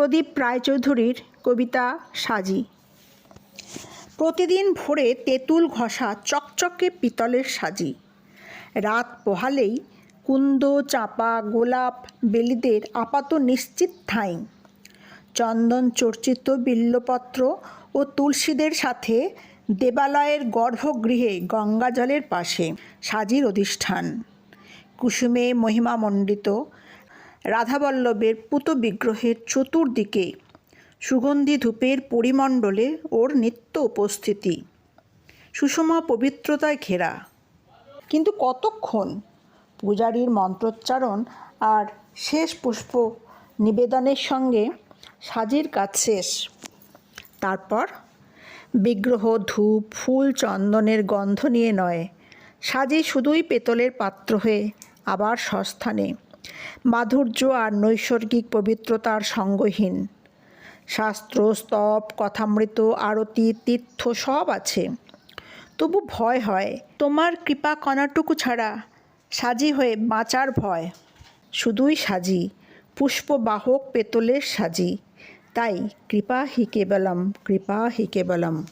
প্রদীপ রায়চৌধুরীর কবিতা সাজি। প্রতিদিন ভোরে তেঁতুল ঘষা চকচকে পিতলের সাজি। রাত পোহালেই কুন্দ, চাপা, গোলাপ, বেলিদের আপাত নিশ্চিত ঠাঁই। চন্দন চর্চিত বিল্লপত্র ও তুলসীদের সাথে দেবালয়ের গর্ভগৃহে গঙ্গাজলের পাশে সাজির অধিষ্ঠান। কুসুমে মহিমামণ্ডিত রাধাবল্লভের পুত বিগ্রহের চতুর্দিকে সুগন্ধি ধূপের পরিমণ্ডলে ওর নিত্য উপস্থিতি। সুষমা পবিত্রতায় ঘেরা। কিন্তু কতক্ষণ? পূজারীর মন্ত্রোচ্চারণ আর শেষ পুষ্প নিবেদনের সঙ্গে সাজির কাজ শেষ। তারপর বিগ্রহ, ধূপ, ফুল, চন্দনের গন্ধ নিয়ে নয়। সাজি শুধুই পেতলের পাত্র হয়ে আবার সস্থানে মাধুর্য আর নৈসর্গিক পবিত্রতার সঙ্গহীন। শাস্ত্র, স্তব, কথামৃত, আরতি, তীর্থ সব আছে। তবু ভয় হয়, তোমার কৃপা কণাটুকু ছাড়া সাজি হয়ে বাঁচার ভয়। শুধুই সাজি, পুষ্পবাহক পেতলের সাজি। তাই কৃপা হি কেবলম, কৃপা হি কেবলম।